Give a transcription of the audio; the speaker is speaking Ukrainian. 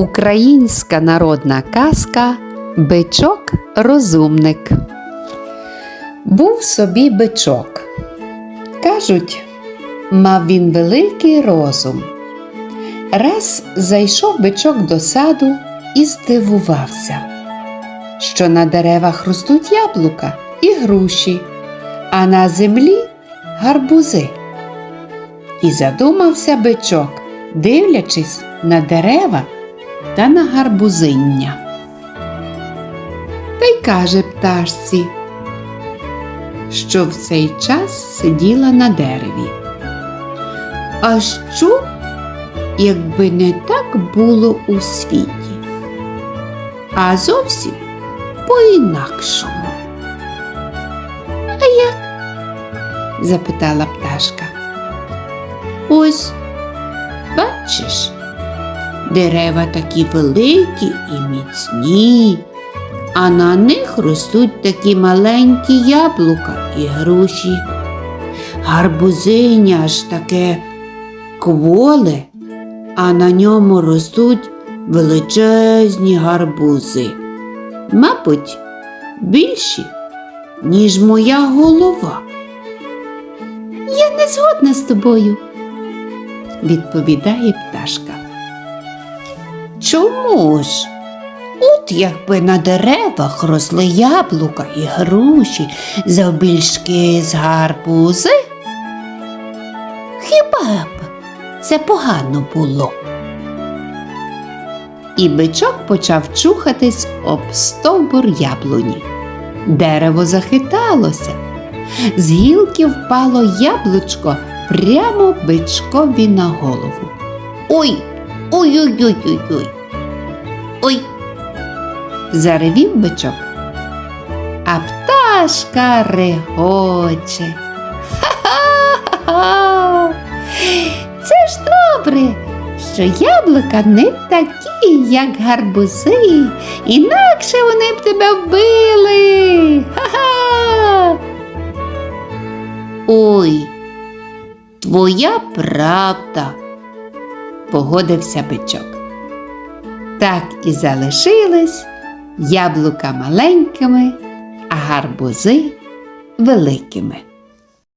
Українська народна казка Бичок розумник. Був собі бичок. Кажуть, мав він великий розум. Раз зайшов бичок до саду і здивувався, що на деревах ростуть яблука і груші, а на землі гарбузи. І задумався бичок, дивлячись на дерева та на гарбузиння. Та й каже пташці, що в цей час сиділа на дереві. А що, якби не так було у світі, а зовсім по-інакшому? А як? запитала пташка. Ось, бачиш, дерева такі великі і міцні, а на них ростуть такі маленькі яблука і груші. Гарбузиня аж таке кволе, а на ньому ростуть величезні гарбузи. Мабуть, більші, ніж моя голова. Я не згодна з тобою, відповідає пташка. Чому ж? От якби на деревах росли яблука і груші завбільшки з гарбузи. Хіба б це погано було? І бичок почав чухатись об стовбур яблуні. Дерево захиталося. З гілки впало яблучко прямо бичкові на голову. Ой, ой-ой-ой-ой-ой. Ой. Заревів бичок. А пташка регоче. Ха-ха-ха. Це ж добре, що яблука не такі, як гарбузи, інакше вони б тебе вбили. Ха-ха. Ой, твоя правда, погодився бичок. Так і залишились яблука маленькими, а гарбузи великими.